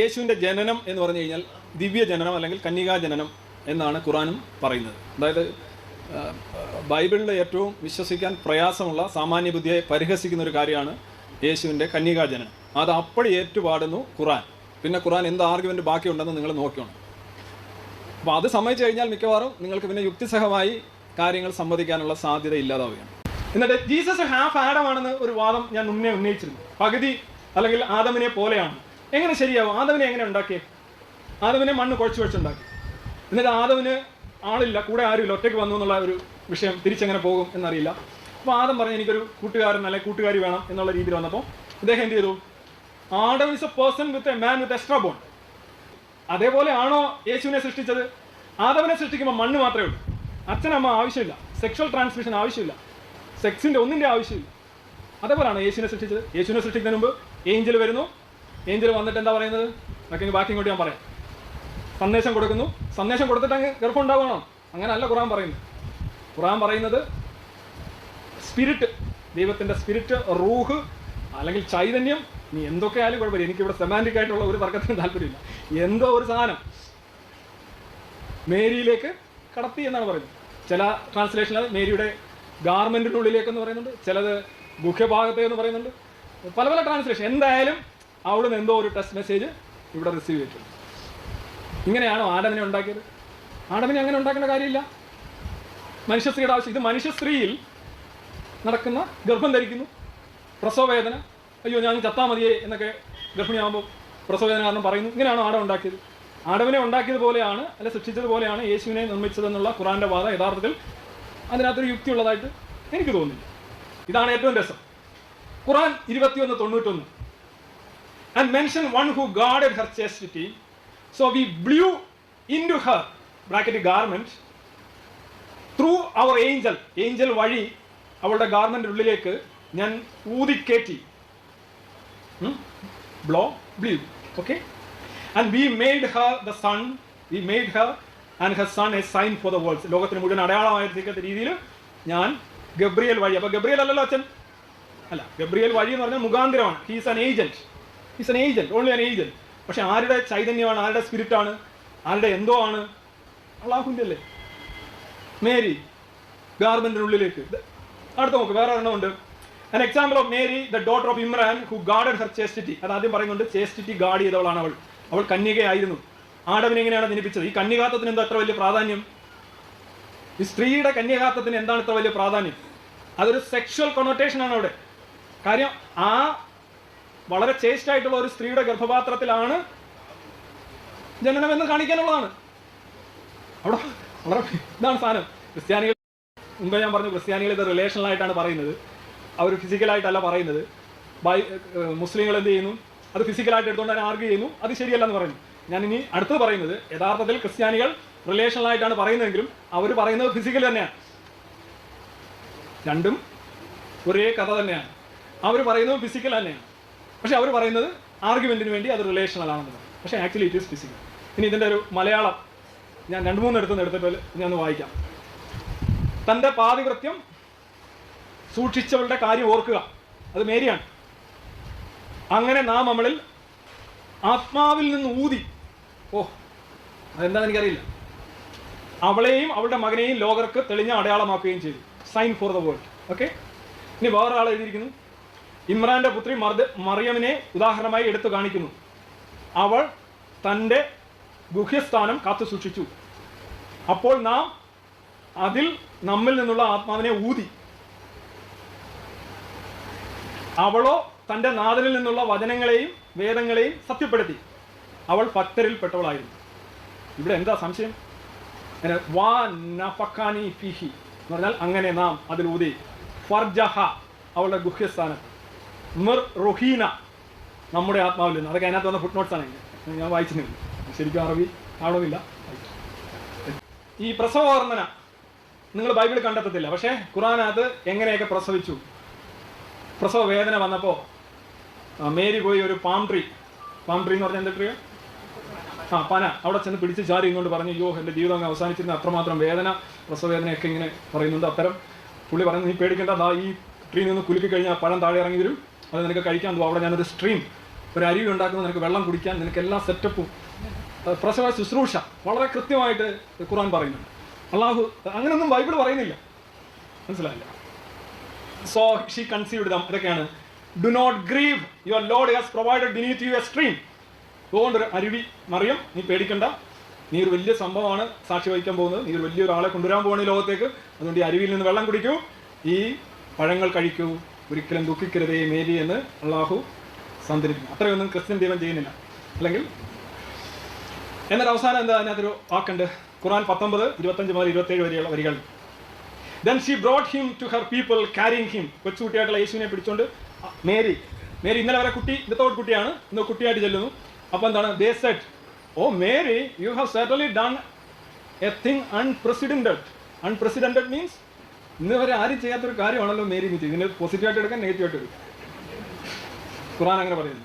യേശുവിന്റെ ജനനം എന്ന് പറഞ്ഞു കഴിഞ്ഞാൽ ദിവ്യ ജനനം അല്ലെങ്കിൽ കന്യകാ ജനനം എന്നാണ് ഖുറാനും പറയുന്നത്. അതായത് ബൈബിളിലെ ഏറ്റവും വിശ്വസിക്കാൻ പ്രയാസമുള്ള സാമാന്യ ബുദ്ധിയെ പരിഹസിക്കുന്ന ഒരു കാര്യമാണ് യേശുവിന്റെ കന്യകാ ജനനം. അത് അപ്പോഴും ഏറ്റുപാടുന്നു ഖുറാൻ. പിന്നെ ഖുറാൻ എന്ത് ആർഗ്യുമെന്റ് ബാക്കിയുണ്ടെന്ന് നിങ്ങൾ നോക്കിയോണം അപ്പോൾ അത് സമ്മതിച്ചു കഴിഞ്ഞാൽ മിക്കവാറും നിങ്ങൾക്ക് പിന്നെ യുക്തിസഹമായി കാര്യങ്ങൾ സമ്മതിക്കാനുള്ള സാധ്യത ഇല്ലാതാവുകയാണ്. എന്നിട്ട് ജീസസ് ഹാഫ് ആഡമാണെന്ന് ഒരു വാദം ഞാൻ മുന്നേ ഉന്നയിച്ചിരുന്നു. പകുതി അല്ലെങ്കിൽ ആദമിനെ പോലെയാണ്. എങ്ങനെ ശരിയാവും? ആദവിനെ എങ്ങനെ ഉണ്ടാക്കിയേ? ആദവിനെ മണ്ണ് കുഴച്ച് വെച്ചുണ്ടാക്കി എന്നിട്ട് ആദവിന് ആളില്ല കൂടെ ആരുമില്ല ഒറ്റയ്ക്ക് വന്നു എന്നുള്ള ഒരു വിഷയം തിരിച്ചെങ്ങനെ പോകും എന്നറിയില്ല. അപ്പോൾ ആദം പറഞ്ഞു എനിക്കൊരു കൂട്ടുകാരൻ അല്ലെങ്കിൽ കൂട്ടുകാരി വേണം എന്നുള്ള രീതിയിൽ വന്നപ്പോൾ ഇദ്ദേഹം എന്ത് ചെയ്തു? Adam is a person with a man with extra bone അതേപോലെ ആണോ യേശുവിനെ സൃഷ്ടിച്ചത്? ആദവനെ സൃഷ്ടിക്കുമ്പോൾ മണ്ണ് മാത്രമേ ഉള്ളൂ. അച്ഛനമ്മ ആവശ്യമില്ല. സെക്ഷൽ ട്രാൻസ്മിഷൻ ആവശ്യമില്ല. സെക്സിന്റെ ഒന്നിന്റെ ആവശ്യമില്ല. അതേപോലെയാണ് യേശുവിനെ സൃഷ്ടിച്ചത്. യേശുവിനെ സൃഷ്ടിക്കുന്നതിന് മുമ്പ് ഏഞ്ചൽ വരുന്നു. ഏഞ്ചൽ വന്നിട്ട് എന്താ പറയുന്നത്? ബാക്കി ബാക്കി ഇങ്ങോട്ട് ഞാൻ പറയാം. സന്ദേശം കൊടുക്കുന്നു. സന്ദേശം കൊടുത്തിട്ട് അങ്ങ് ഗർഭം ഉണ്ടാവണം അങ്ങനെയല്ല ഖുറാൻ പറയുന്നത്. ഖുറാൻ പറയുന്നത് സ്പിരിറ്റ് ദൈവത്തിന്റെ സ്പിരിറ്റ് റൂഹ് അല്ലെങ്കിൽ ചൈതന്യം നീ എന്തൊക്കെ ആയാലും കുഴപ്പമില്ല. എനിക്കിവിടെ സെമാന്റിക് ആയിട്ടുള്ള ഒരു തർക്കത്തിന് താല്പര്യമില്ല. എന്തോ ഒരു സാധനം മേരിയിലേക്ക് കടത്തി എന്നാണ് പറയുന്നത്. ചില ട്രാൻസ്ലേഷനിൽ മേരിയുടെ ഗാർമെന്റിനുള്ളിലേക്ക് എന്ന് പറയുന്നുണ്ട്. ചിലത് ഗുഹ്യഭാഗത്തെ എന്ന് പറയുന്നുണ്ട്. പല പല ട്രാൻസ്ലേഷൻ എന്തായാലും അവിടുന്ന് എന്തോ ഒരു ടെസ്റ്റ് മെസ്സേജ് ഇവിടെ റിസീവ് ചെയ്തിട്ടുണ്ട് ഇങ്ങനെയാണോ ആഡമിനെ ഉണ്ടാക്കിയത്? ആഡമിനെ അങ്ങനെ ഉണ്ടാക്കേണ്ട കാര്യമില്ല. മനുഷ്യ സ്ത്രീയുടെ ആവശ്യം. ഇത് മനുഷ്യ സ്ത്രീയിൽ നടക്കുന്ന ഗർഭം ധരിക്കുന്നു. പ്രസവവേദന അയ്യോ ഞാൻ ചത്താ മതിയേ എന്നൊക്കെ ഗർഭിണിയാകുമ്പോൾ പ്രസവവേദന കാരണം പറയുന്നു. ഇങ്ങനെയാണോ ആടം ഉണ്ടാക്കിയത്? ആടവിനെ ഉണ്ടാക്കിയത് പോലെയാണ് അല്ലെ സൃഷ്ടിച്ചത് പോലെയാണ് യേശുവിനെ നിർമ്മിച്ചതെന്നുള്ള ഖുറാന്റെ വാദം യഥാർത്ഥത്തിൽ അതിനകത്തൊരു യുക്തിയുള്ളതായിട്ട് എനിക്ക് തോന്നുന്നില്ല. ഇതാണ് ഏറ്റവും രസം. ഖുറാൻ ഇരുപത്തിയൊന്ന് തൊണ്ണൂറ്റൊന്ന്. And mention one who guarded her chastity. So we blew into her her garment through our angel, angel വഴി അവളുടെ ഗാർമെന്റ് ഉള്ളിലേക്ക് ഞാൻ ഊതിക്കേറ്റി blow blew okay and we made her the son we made her and her son a sign for the worlds ലോകത്തിന് മുഴുവൻ അടയാളമായിരിക്കാത്ത രീതിയിൽ ഞാൻ Gabriel വഴി. അപ്പൊ ഗബ്രിയൽ അല്ലല്ലോ അച്ഛൻ? അല്ല ഗബ്രിയൽ വഴി എന്ന് പറഞ്ഞാൽ മുഖാന്തരമാണ്. He's an agent he's an agent only an agent പക്ഷെ ആരുടെ ചൈതന്യമാണ് ആരുടെ സ്പിരിറ്റ് ആണ് ആരുടെ എന്തോ ആണ്? അള്ളാഹുവിന്റെ അല്ലേ മേരി ഗാർമെന്റിനുള്ളിലേക്ക് ഉള്ളിലേക്ക്. അടുത്ത നോക്ക് വേറെ ഒരെണ്ണമുണ്ട് an example of Mary the daughter of Imran who guarded her chastity അത് ആദ്യം പറയുന്നുണ്ട് ചേസ്റ്റിറ്റി ഗാർഡ് ചെയ്തവളാണ് അവൾ. അവൾ കന്യകയായിരുന്നു. ആടവിനെ എങ്ങനെയാണ് ജനിപ്പിച്ചത്? ഈ കന്യകാത്വത്തിന് എന്താ അത്ര വലിയ പ്രാധാന്യം? ഈ സ്ത്രീയുടെ കന്യകാത്വത്തിന് എന്താണ് ഇത്ര വലിയ പ്രാധാന്യം? അതൊരു സെക്ഷൽ കൊണോട്ടേഷൻ ആണ് അവിടെ. കാര്യം ആ വളരെ ചേസ്റ്റ് ആയിട്ടുള്ള ഒരു സ്ത്രീയുടെ ഗർഭപാത്രത്തിലാണ് ജനനം എന്ന് കാണിക്കാനുള്ളതാണ്. അവിടെ വളരെ ഇതാണ് സാധനം. ക്രിസ്ത്യാനികൾ മുമ്പേ ഞാൻ പറഞ്ഞു ക്രിസ്ത്യാനികൾ ഇത് റിലേഷണലായിട്ടാണ് പറയുന്നത്. അവർ ഫിസിക്കലായിട്ടല്ല പറയുന്നത്. ബൈ മുസ്ലിങ്ങൾ എന്ത് ചെയ്യുന്നു? അത് ഫിസിക്കലായിട്ട് എടുത്തുകൊണ്ട് തന്നെ ആർഗ്യൂ ചെയ്യുന്നു. അത് ശരിയല്ല എന്ന് പറയുന്നു. ഞാൻ ഇനി അടുത്തത് പറയുന്നത് യഥാർത്ഥത്തിൽ ക്രിസ്ത്യാനികൾ റിലേഷണലായിട്ടാണ് പറയുന്നതെങ്കിലും അവർ പറയുന്നത് ഫിസിക്കൽ തന്നെയാണ്. രണ്ടും ഒരേ കഥ തന്നെയാണ്. അവർ പറയുന്നത് ഫിസിക്കൽ തന്നെയാണ്. പക്ഷെ അവർ പറയുന്നത് ആർഗ്യുമെന്റിന് വേണ്ടി അത് റിലേഷണൽ ആണെന്ന്. പറയും പക്ഷേ ആക്ച്വലി ഇറ്റ് ഈസ് ഫിസിക്കൽ ഇനി ഇതിന്റെ ഒരു മലയാളം ഞാൻ രണ്ട് മൂന്ന് എടുത്തുനിന്ന് എടുത്തിട്ട് ഞാൻ ഒന്ന് വായിക്കാം. തന്റെ പാതിവൃത്യം സൂക്ഷിച്ചവളുടെ കാര്യം ഓർക്കുക. അത് മേരിയാണ്. അങ്ങനെ നാം നമ്മളിൽ ആത്മാവിൽ നിന്ന് ഊതി. ഓ അതെന്താണെന്ന് എനിക്കറിയില്ല. അവളെയും അവളുടെ മകനെയും ലോകർക്ക് തെളിഞ്ഞ അടയാളമാക്കുകയും ചെയ്തു. Sign for the world okay ഇനി വേറൊരാൾ എഴുതിയിരിക്കുന്നു. ഇമ്രാന്റെ പുത്രി മറിയമിനെ ഉദാഹരണമായി എടുത്തു കാണിക്കുന്നു. അവൾ തന്റെ ഗുഹ്യസ്ഥാനം കാത്തു സൂക്ഷിച്ചു. അപ്പോൾ നാം അതിൽ നമ്മിൽ നിന്നുള്ള ആത്മാവിനെ ഊതി. അവളോ തന്റെ നാഥനിൽ നിന്നുള്ള വചനങ്ങളെയും വേദങ്ങളെയും സത്യപ്പെടുത്തി. അവൾ ഭക്തരിൽ പെട്ടവളായിരുന്നു. ഇവിടെ എന്താ സംശയം? വാ നഫക്കാനി ഫിഹി എന്ന് പറഞ്ഞാൽ അങ്ങനെ നാം അതിൽ ഊതി. ഫർജഹ അവളുടെ ഗുഹ്യസ്ഥാനം. മിർ റുഹീന നമ്മുടെ ആത്മാവിൽ നിന്ന്. അതൊക്കെ അതിനകത്ത് വന്ന ഫുട് നോട്ട്സ് ആണ് ഇതിന്റെ. ഞാൻ വായിച്ചിരുന്നില്ല ശരിക്കും അറബി കാണുമില്ല ഈ പ്രസവ വർണന നിങ്ങൾ ബൈബിൾ കണ്ടെത്തത്തില്ല. പക്ഷേ ഖുറാനകത്ത് എങ്ങനെയൊക്കെ പ്രസവിച്ചു? പ്രസവ വേദന വന്നപ്പോൾ മേരി പോയി ഒരു പാം ട്രീ പാം ട്രീ എന്ന് പറഞ്ഞാൽ എന്താ ട്രീ ആ പന. അവിടെ ചെന്ന് പിടിച്ച് ചാരി ഇങ്ങോട്ട് പറഞ്ഞു അയ്യോ എന്റെ ജീവിതം അങ്ങ് അവസാനിച്ചിരുന്ന. അത്രമാത്രം വേദന പ്രസവവേദനയൊക്കെ ഇങ്ങനെ പറയുന്നുണ്ട് അത്തരം. പുള്ളി പറഞ്ഞു നീ പേടിക്കേണ്ട. ഈ ട്രീ നിന്ന് കുലുക്കി കഴിഞ്ഞാൽ പഴം താഴെ ഇറങ്ങി വരും. അത് നിനക്ക് കഴിക്കാൻ തോന്നും അവിടെ ഞാനൊരു സ്ട്രീം ഒരു അരുവി ഉണ്ടാക്കുന്ന നിനക്ക് വെള്ളം കുടിക്കാൻ നിനക്ക് എല്ലാ സെറ്റപ്പും പ്രസവ ശുശ്രൂഷ. വളരെ കൃത്യമായിട്ട് ഖുർആൻ പറയുന്നുണ്ട് അള്ളാഹു അങ്ങനെയൊന്നും ബൈബിൾ പറയുന്നില്ല. മനസ്സിലായില്ല? സോ ഷീ കൺസീവ്ഡ് ദം ഇതൊക്കെയാണ്. Do not grieve your lord has provided beneath you a stream അതുകൊണ്ട് ഒരു അരുവി മറിയം നീ പേടിക്കണ്ട. നീ ഒരു വലിയ സംഭവമാണ് സാക്ഷി വഹിക്കാൻ പോകുന്നത്. നീ ഒരു വലിയൊരാളെ കൊണ്ടുവരാൻ പോകുന്ന ലോകത്തേക്ക്. അതുകൊണ്ട് ഈ അരുവിയിൽ നിന്ന് വെള്ളം കുടിക്കൂ. ഈ പഴങ്ങൾ കഴിക്കൂ ഒരിക്കലും ദുഃഖിക്കരുതേ മേരി എന്ന് അള്ളാഹു സന്തരിക്കുന്നു അത്രയൊന്നും ക്രിസ്ത്യൻ ദൈവം ചെയ്യുന്നില്ല. അല്ലെങ്കിൽ എന്നാൽ അവസാനം എന്താ അതിനകത്തൊരു വാക്കുണ്ട്? ഖുറാൻ പത്തൊമ്പത് ഇരുപത്തഞ്ച് മുതൽ ഇരുപത്തേഴ് വരെയുള്ള വരികൾ. Then she brought him to her people carrying him കൊച്ചുകുട്ടിയായിട്ടുള്ള യേശുവിനെ പിടിച്ചോണ്ട് മേരി. മേരി ഇന്നലെ വരെ കുട്ടി ഇന്നത്തോട് കുട്ടിയാണ്. ഇന്ന് കുട്ടിയായിട്ട് ചെല്ലുന്നു. അപ്പോൾ എന്താണ്? They said O Mary you have certainly done a thing unprecedented unprecedented means ഇന്ന് വരെ ആരും ചെയ്യാത്തൊരു കാര്യമാണല്ലോ മേരി മിറ്റി ഇതിന് പോസിറ്റീവായിട്ട് എടുക്കാൻ നെഗറ്റീവായിട്ട് എടുക്കാം. ഖുറാൻ അങ്ങനെ പറയുന്നു.